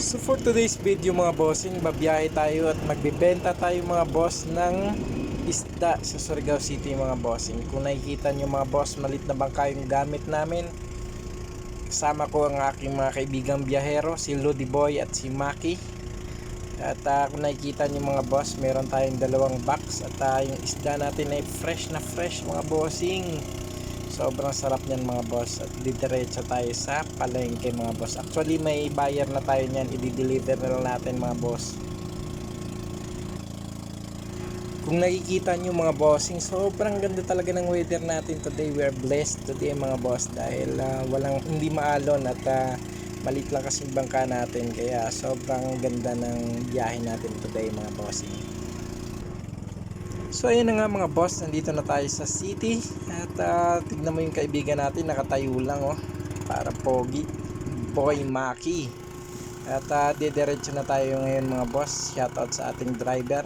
So for today's video mga bossing, babiyahe tayo at magbibenta tayo mga boss ng isda sa Surigao City mga bossing. Kung nakikita nyo mga boss, malit na bangka yung gamit namin. Kasama ko ang aking mga kaibigang biyahero, si Lodi Boy at si Maki. At ah, kung nakikita nyo mga boss, meron tayong dalawang box at ah, yung isda natin ay fresh na fresh mga bossing. Sobrang sarap niyan mga boss at didiretso tayo sa palengke mga boss. Actually may buyer na tayo niyan, i-deliver na natin mga boss. Kung nakikita nyo mga bossing, sobrang ganda talaga ng weather natin today. We are blessed today mga boss dahil ah, walang hindi maalon at ah, malit lang kasi bangka natin kaya sobrang ganda ng biyahe natin today mga bossing. So ayun na nga mga boss, nandito na tayo sa city. At ah, tignan mo yung kaibigan natin nakatayo lang oh para pogi. Boy Maki. At uh, didiretso na tayo ngayon mga boss. Shoutout sa ating driver.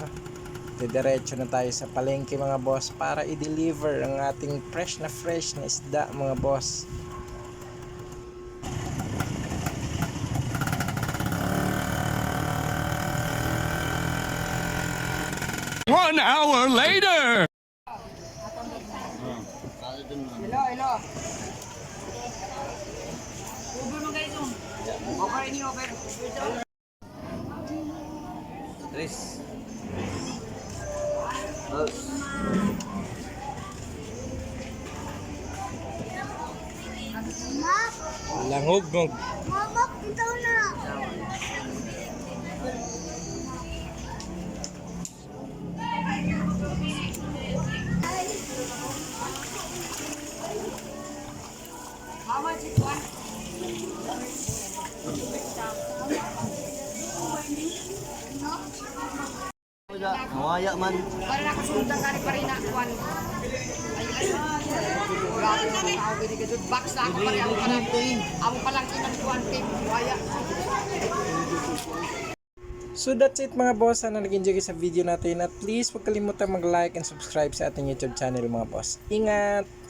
Didiretso na tayo sa palengke mga boss para i-deliver ang ating fresh na fresh na isda mga boss One hour later! Hello, hello. Uber mo guys yung. Over ini over. Tris. langog ng Mabak ito na. Mawaya man. Para nakasundan ka rin pa rin na one. Ay, ay. Grabe na rin. Ako gini gadud. Box na ako pa rin. Ako pa lang. Ako pa lang kinang one team. Waya. So that's it mga boss. Sana nag-enjoy sa video natin. At please huwag kalimutan mag-like and subscribe sa ating YouTube channel mga boss. Ingat!